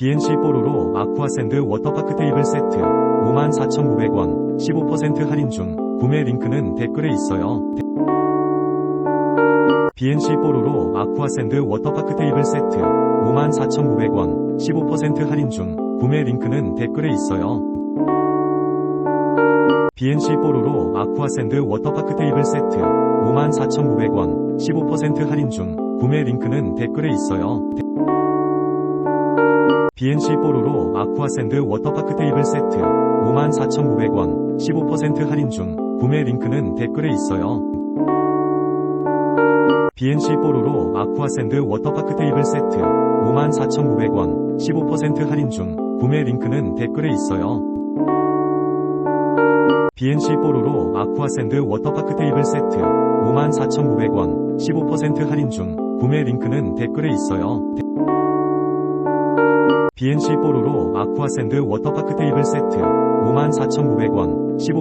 BNC 뽀로로 아쿠아샌드 워터파크 테이블 세트 54,500원 15% 할인 중 구매 링크는 댓글에 있어요. BNC 뽀로로 아쿠아샌드 워터파크 테이블 세트 54,500원 15% 할인 중 구매 링크는 댓글에 있어요. BNC 뽀로로 아쿠아샌드 워터파크 테이블 세트 54,500원 15% 할인 중 구매 링크는 댓글에 있어요. BNC 뽀로로 아쿠아샌드 워터파크 테이블 세트 54,500원 15% 할인 중 구매 링크는 댓글에 있어요. BNC 뽀로로 아쿠아샌드 워터파크 테이블 세트 54,500원 15% 할인 중 구매 링크는 댓글에 있어요. BNC 뽀로로 아쿠아샌드 워터파크 테이블 세트 54,500원 15% 할인 중 구매 링크는 댓글에 있어요. BNC 뽀로로 아쿠아샌드 워터파크 테이블 세트 54,500원 15